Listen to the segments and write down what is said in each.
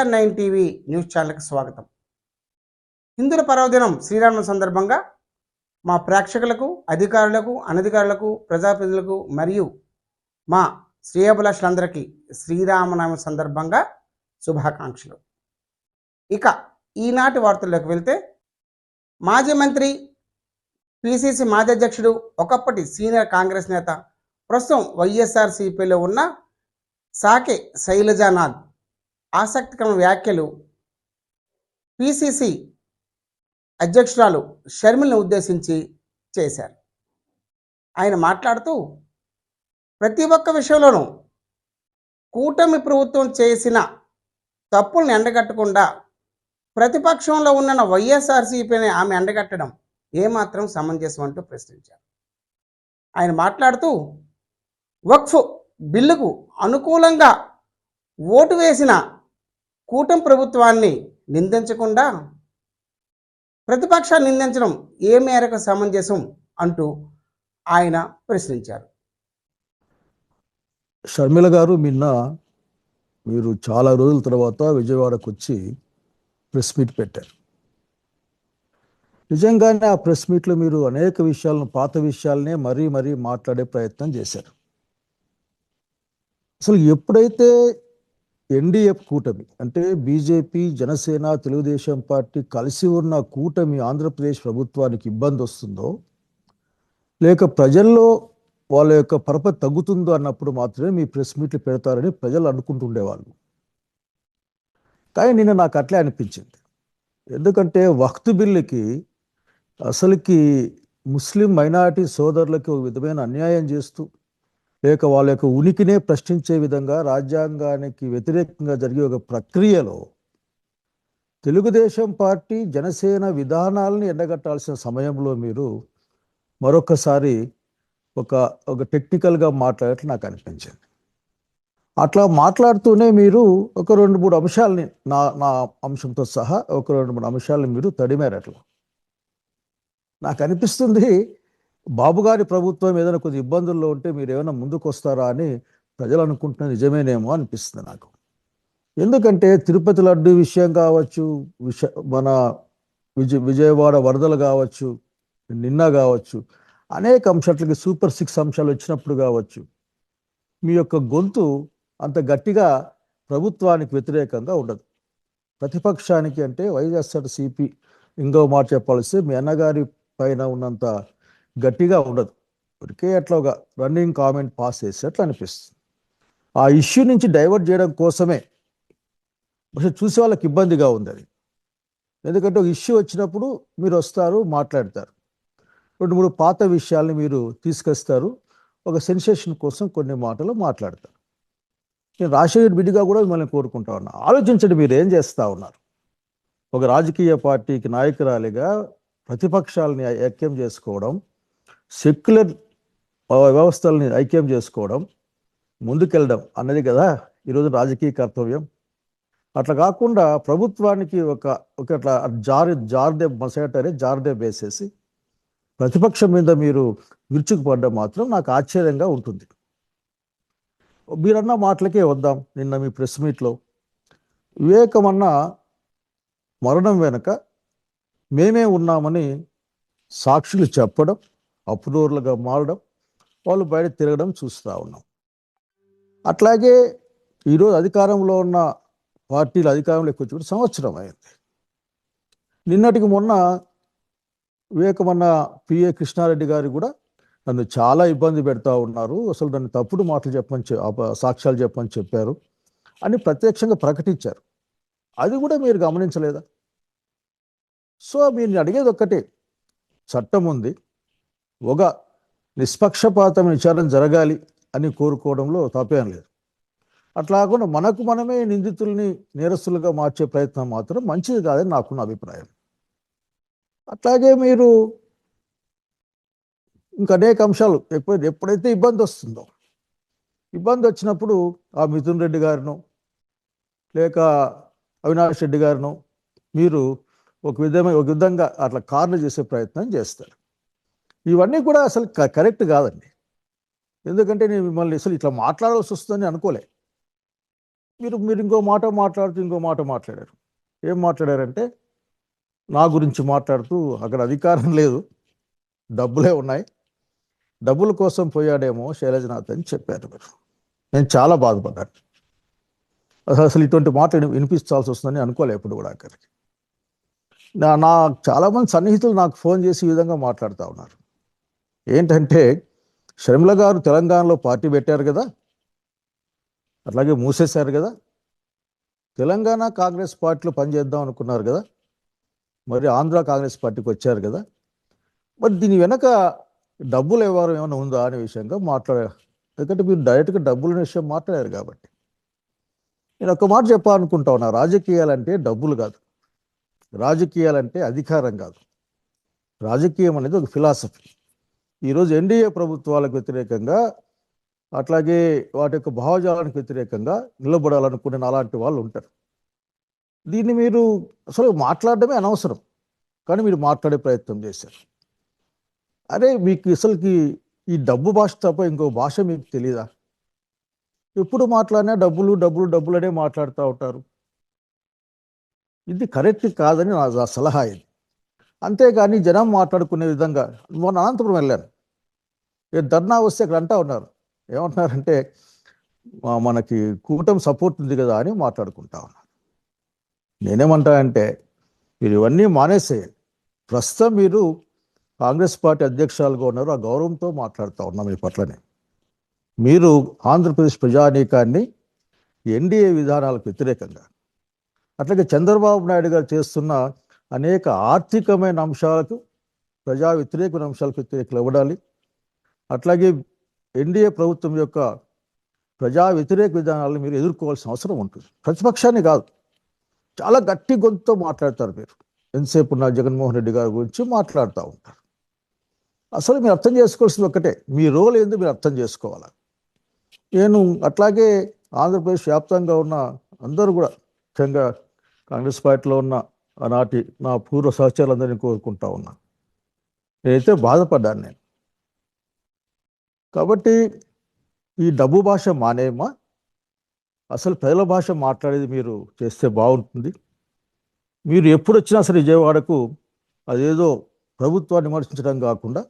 VR nine TV news ఛానల్కి స్వాగతం. హిందుల పర్వదినం శ్రీరామ సందర్భంగా మా ప్రేక్షకులకు అధికారులకు అనధికారులకు ప్రజాప్రతినిధులకు మరియు మా శ్రేయభిలాషులందరికీ శ్రీరామనామ సందర్భంగా శుభాకాంక్షలు. ఇక ఈనాటి వార్తల్లోకి వెళ్తే మాజీ మంత్రి పిసిసి మాజీ అధ్యక్షుడు ఒకప్పటి సీనియర్ కాంగ్రెస్ నేత ప్రస్తుతం వైఎస్ఆర్సీపీలో ఉన్న సాకే శైలజానాథ్ ఆసక్తికరమైన వ్యాఖ్యలు. పిసిసి అధ్యక్షురాలు షర్మిల్ని ఉద్దేశించి చేశారు. ఆయన మాట్లాడుతూ ప్రతి ఒక్క విషయంలోనూ కూటమి ప్రభుత్వం చేసిన తప్పుల్ని ఎండగట్టకుండా ప్రతిపక్షంలో ఉన్న వైఎస్ఆర్సీపీని ఆమె ఎండగట్టడం ఏమాత్రం సమంజసం అంటూ ప్రశ్నించారు. ఆయన మాట్లాడుతూ వక్ఫ్ బిల్లుకు అనుకూలంగా ఓటు వేసిన కూటమి ప్రభుత్వాన్ని నిందించకుండా ప్రతిపక్షాన్ని నిందించడం ఏ మేరకు సమంజసం అంటూ ఆయన ప్రశ్నించారు. షర్మిల గారు నిన్న మీరు చాలా రోజుల తర్వాత విజయవాడకు వచ్చి ప్రెస్ మీట్ పెట్టారు. నిజంగానే ఆ ప్రెస్ మీట్లో మీరు అనేక విషయాలను పాత విషయాలనే మరీ మరీ మాట్లాడే ప్రయత్నం చేశారు. అసలు ఎప్పుడైతే ఎన్డీఎఫ్ కూటమి అంటే బీజేపీ జనసేన తెలుగుదేశం పార్టీ కలిసి ఉన్న కూటమి ఆంధ్రప్రదేశ్ ప్రభుత్వానికి ఇబ్బంది వస్తుందో లేక ప్రజల్లో వాళ్ళ యొక్క పరపతి తగ్గుతుందో అన్నప్పుడు మాత్రమే మీ ప్రెస్ మీట్లు పెడతారని ప్రజలు అనుకుంటుండేవాళ్ళు. కానీ నిన్న నాకు అట్లే అనిపించింది. ఎందుకంటే వక్తు బిల్లుకి అసలుకి ముస్లిం మైనారిటీ సోదరులకి ఒక విధమైన అన్యాయం చేస్తూ లేక వాళ్ళ యొక్క ఉనికినే ప్రశ్నించే విధంగా రాజ్యాంగానికి వ్యతిరేకంగా జరిగే ఒక ప్రక్రియలో తెలుగుదేశం పార్టీ జనసేన విధానాలను ఎండగట్టాల్సిన సమయంలో మీరు మరొకసారి ఒక ఒక టెక్నికల్గా మాట్లాడట్లు నాకు అనిపించింది. అట్లా మాట్లాడుతూనే మీరు ఒక రెండు మూడు అంశాలని నా నా అంశంతో సహా ఒక రెండు మూడు అంశాలను మీరు తడిమారు అట్లా నాకు అనిపిస్తుంది బాబు గారి ప్రభుత్వం ఏదైనా కొద్ది ఇబ్బందుల్లో ఉంటే మీరు ఏమైనా ముందుకు వస్తారా అని ప్రజలు అనుకుంటున్న నిజమేనేమో అనిపిస్తుంది నాకు. ఎందుకంటే తిరుపతి లడ్డు విషయం కావచ్చు విష మన విజయ విజయవాడ వరదలు కావచ్చు నిన్న కావచ్చు అనేక అంశాలకి సూపర్ సిక్స్ అంశాలు వచ్చినప్పుడు కావచ్చు మీ యొక్క గొంతు అంత గట్టిగా ప్రభుత్వానికి వ్యతిరేకంగా ఉండదు. ప్రతిపక్షానికి అంటే వైఎస్ఆర్ సిపి ఇంకో మాట చెప్పాల్సి మీ అన్నగారి పైన ఉన్నంత గట్టిగా ఉండదు. ఊరికే అట్లా ఒక రన్నింగ్ కామెంట్ పాస్ చేసేట్లు అనిపిస్తుంది. ఆ ఇష్యూ నుంచి డైవర్ట్ చేయడం కోసమే బహుశా చూసే వాళ్ళకి ఇబ్బందిగా ఉంది అది. ఎందుకంటే ఒక ఇష్యూ వచ్చినప్పుడు మీరు వస్తారు మాట్లాడతారు. రెండు మూడు పాత విషయాల్ని మీరు తీసుకొస్తారు. ఒక సెన్సేషన్ కోసం కొన్ని మాటలు మాట్లాడతారు. నేను రాజశేఖర్ బిడ్డిగా కూడా మిమ్మల్ని కోరుకుంటా ఉన్నా. ఆలోచించండి మీరు ఏం చేస్తూ ఉన్నారు. ఒక రాజకీయ పార్టీకి నాయకురాలిగా ప్రతిపక్షాలని ఐక్యం చేసుకోవడం సెక్యులర్ వ్యవస్థల్ని ఐక్యం చేసుకోవడం ముందుకెళ్ళడం అన్నది కదా ఈరోజు రాజకీయ కర్తవ్యం. అట్లా కాకుండా ప్రభుత్వానికి ఒక ఒక అట్లా జారి జార్దే మసేటరే జార్దే వేసేసి ప్రతిపక్షం మీద మీరు విరుచుకుపడ్డం మాత్రం నాకు ఆశ్చర్యంగా ఉంటుంది. మీరన్న మాటలకే వద్దాం నిన్న మీ ప్రెస్ మీట్లో. వివేకమన్న మరణం వెనుక మేమే ఉన్నామని సాక్షులు చెప్పడం అప్రూవర్లుగా మారడం వాళ్ళు బయట తిరగడం చూస్తూ ఉన్నాం. అట్లాగే ఈరోజు అధికారంలో ఉన్న పార్టీలు అధికారంలోకి వచ్చి కూడా సంవత్సరం అయింది. నిన్నటికి మొన్న వివేకమన్న పిఏ కృష్ణారెడ్డి గారు కూడా నన్ను చాలా ఇబ్బంది పెడతా ఉన్నారు. అసలు నన్ను తప్పుడు మాటలు చెప్పని సాక్ష్యాలు చెప్పని చెప్పారు అని ప్రత్యక్షంగా ప్రకటించారు. అది కూడా మీరు గమనించలేదా? సో మీరు అడిగేది ఒక్కటే. చట్టం ఉంది. ఒక నిష్పక్షపాతం విచారణ జరగాలి అని కోరుకోవడంలో తప్పేం లేదు. అట్లా కాకుండా మనకు మనమే నిందితుల్ని నేరస్తులుగా మార్చే ప్రయత్నం మాత్రం మంచిది కాదని నాకున్న అభిప్రాయం. అట్లాగే మీరు ఇంకా అనేక అంశాలు ఎప్పుడైతే ఎప్పుడైతే ఇబ్బంది వస్తుందో ఇబ్బంది వచ్చినప్పుడు ఆ మిథున్ రెడ్డి గారిను లేక అవినాష్ రెడ్డి గారిను మీరు ఒక విధమైన ఒక విధంగా అట్లా కార్లు చేసే ప్రయత్నం చేస్తారు. ఇవన్నీ కూడా అసలు క- కరెక్ట్ కాదండి. ఎందుకంటే నేను మిమ్మల్ని అసలు ఇట్లా మాట్లాడాల్సి వస్తుందని అనుకోలే. మీరు మీరు ఇంకో మాట మాట్లాడుతూ ఇంకో మాట మాట్లాడారు. ఏం మాట్లాడారంటే నా గురించి మాట్లాడుతూ అక్కడ అధికారం లేదు డబ్బులే ఉన్నాయి డబ్బుల కోసం పోయాడేమో శైలజనాథ్ అని చెప్పారు మీరు. నేను చాలా బాధపడ్డాను. అసలు ఇటువంటి మాట వినిపించాల్సి వస్తుందని అనుకోలే ఎప్పుడు కూడా అక్కడికి. నా నా చాలామంది సన్నిహితులు నాకు ఫోన్ చేసి ఈ విధంగా మాట్లాడుతూ ఉన్నారు. ఏంటంటే షర్మిల గారు తెలంగాణలో పార్టీ పెట్టారు కదా అట్లాగే మూసేశారు కదా తెలంగాణ కాంగ్రెస్ పార్టీలో పనిచేద్దాం అనుకున్నారు కదా మరి ఆంధ్ర కాంగ్రెస్ పార్టీకి వచ్చారు కదా మరి దీని వెనక డబ్బులు వ్యవహారం ఏమైనా ఉందా అనే విషయంగా మాట్లాడారు. ఎందుకంటే మీరు డైరెక్ట్గా డబ్బుల విషయం మాట్లాడారు కాబట్టి. నేను ఒక మాట చెప్పాలనుకుంటా ఉన్నా రాజకీయాలంటే డబ్బులు కాదు. రాజకీయాలంటే అధికారం కాదు. రాజకీయం అనేది ఒక ఫిలాసఫీ. ఈరోజు ఎన్డీఏ ప్రభుత్వాలకు వ్యతిరేకంగా అట్లాగే వాటి యొక్క భావజాలానికి వ్యతిరేకంగా నిలబడాలనుకునే అలాంటి వాళ్ళు ఉంటారు. దీన్ని మీరు అసలు మాట్లాడడమే అనవసరం కానీ మీరు మాట్లాడే ప్రయత్నం చేశారు. అరే మీకు అసలుకి ఈ డబ్బు భాష తప్ప ఇంకో భాష మీకు తెలీదా? ఎప్పుడు మాట్లాడినా డబ్బులు డబ్బులు డబ్బులు అనే మాట్లాడుతూ ఉంటారు. ఇది కరెక్ట్ కాదని నా సలహా ఇది. అంతేగాని జనం మాట్లాడుకునే విధంగా మొన్న అనంతపురం వెళ్ళాను. ఏ ధర్నా వస్తే అక్కడ అంటా ఉన్నారు. ఏమంటున్నారంటే మనకి కూటమి సపోర్ట్ ఉంది కదా అని మాట్లాడుకుంటా ఉన్నారు. నేనేమంటానంటే మీరు ఇవన్నీ మానేసేయండి. ప్రస్తుతం మీరు కాంగ్రెస్ పార్టీ అధ్యక్షులుగా ఉన్నారు. ఆ గౌరవంతో మాట్లాడుతూ ఉన్నాం మీ పట్లనే. మీరు ఆంధ్రప్రదేశ్ ప్రజానీకాన్ని ఎన్డీఏ విధానాలకు వ్యతిరేకంగా అట్లాగే చంద్రబాబు నాయుడు గారు చేస్తున్న అనేక ఆర్థికమైన అంశాలకు ప్రజా వ్యతిరేకమైన అంశాలకు వ్యతిరేకలు ఇవ్వడాలి అట్లాగే ఎన్డీఏ ప్రభుత్వం యొక్క ప్రజా వ్యతిరేక విధానాలను మీరు ఎదుర్కోవాల్సిన అవసరం ఉంటుంది. ప్రతిపక్షాన్ని కాదు. చాలా గట్టి గొంతుతో మాట్లాడతారు మీరు. ఎంతసేపు ఉన్న జగన్మోహన్ రెడ్డి గారి గురించి మాట్లాడుతూ ఉంటారు. అసలు మీరు అర్థం చేసుకోవాల్సింది ఒక్కటే. మీ రోల్ ఏందో మీరు అర్థం చేసుకోవాలి? నేను అట్లాగే ఆంధ్రప్రదేశ్ వ్యాప్తంగా ఉన్న అందరూ కూడా ముఖ్యంగా కాంగ్రెస్ పార్టీలో ఉన్న ఆనాటి నా పూర్వ సహచరులందరినీ కోరుకుంటా ఉన్నా. నేనైతే బాధపడ్డాను నేను. కాబట్టి ఈ డబ్బు భాష మానేయమా అసలు ప్రజల భాష మాట్లాడేది మీరు చేస్తే బాగుంటుంది. మీరు ఎప్పుడు వచ్చినా సరే విజయవాడకు అదేదో ప్రభుత్వాన్ని విమర్శించడం కాకుండా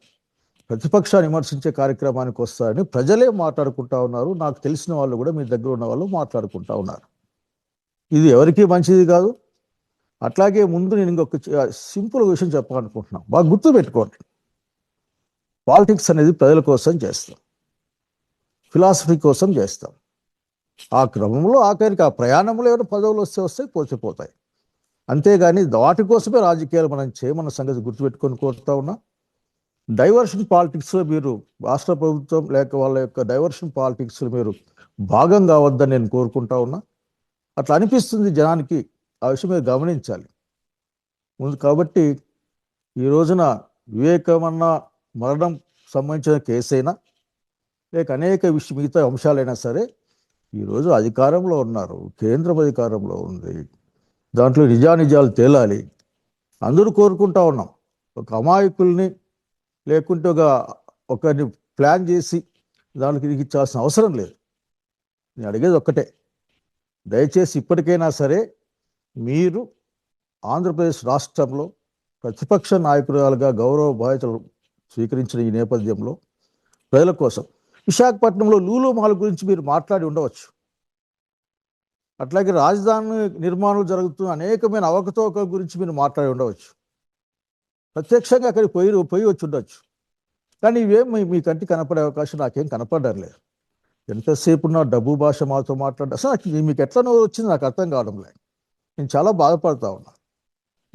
ప్రతిపక్షాన్ని విమర్శించే కార్యక్రమానికి వస్తారని ప్రజలే మాట్లాడుకుంటా ఉన్నారు. నాకు తెలిసిన వాళ్ళు కూడా మీ దగ్గర ఉన్న వాళ్ళు మాట్లాడుకుంటా ఉన్నారు. ఇది ఎవరికీ మంచిది కాదు. అట్లాగే ముందు నేను ఇంకొక సింపుల్ విషయం చెప్పాలనుకుంటున్నాను బాగా గుర్తుపెట్టుకోండి. పాలిటిక్స్ అనేది ప్రజల కోసం చేస్తాం. ఫిలాసఫీ కోసం చేస్తాం. ఆ క్రమంలో ఆఖరికి ఆ ప్రయాణంలో ఏమైనా పదవులు వస్తే వస్తాయి పోచిపోతాయి అంతేగాని వాటి కోసమే రాజకీయాలు మనం చేయమన్న సంగతి గుర్తుపెట్టుకొని కోరుతా ఉన్నా. డైవర్షన్ పాలిటిక్స్లో మీరు రాష్ట్ర ప్రభుత్వం లేక వాళ్ళ యొక్క డైవర్షన్ పాలిటిక్స్లో మీరు భాగం కావద్దని నేను కోరుకుంటా ఉన్నా. అట్లా అనిపిస్తుంది జనానికి ఆ విషయం మీరు గమనించాలి. ముందు కాబట్టి ఈ రోజున వివేకమన్న మరణం సంబంధించిన కేసైనా లేక అనేక విషయ మిగతా అంశాలైనా సరే ఈరోజు అధికారంలో ఉన్నారు కేంద్రం అధికారంలో ఉంది. దాంట్లో నిజానిజాలు తేలాలి. అందరూ కోరుకుంటా ఉన్నాం. ఒక అమాయకుల్ని లేకుంటే ఒక ఒకరిని ప్లాన్ చేసి దానికి ఇచ్చాల్సిన అవసరం లేదు. నేను అడిగేది ఒక్కటే. దయచేసి ఇప్పటికైనా సరే మీరు ఆంధ్రప్రదేశ్ రాష్ట్రంలో ప్రతిపక్ష నాయకురాలుగా గౌరవ బాధ్యతలు స్వీకరించిన ఈ నేపథ్యంలో ప్రజల కోసం విశాఖపట్నంలో లూలో మాల్ గురించి మీరు మాట్లాడి ఉండవచ్చు. అట్లాగే రాజధాని నిర్మాణం జరుగుతున్న అనేకమైన అవకతవకల గురించి మీరు మాట్లాడి ఉండవచ్చు. ప్రత్యక్షంగా అక్కడికి పోయి పోయి వచ్చి ఉండొచ్చు కానీ ఇవేం మీ- కంటి కనపడే అవకాశం నాకేం కనపడడం లేదు. ఎంతసేపు నా డబ్బు భాష మాతో మాట్లాడ అసలు నాకు మీకు ఎట్లా నోరు వచ్చింది నాకు అర్థం కావడం లేదు. నేను చాలా బాధపడతా ఉన్నా.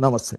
నమస్తే.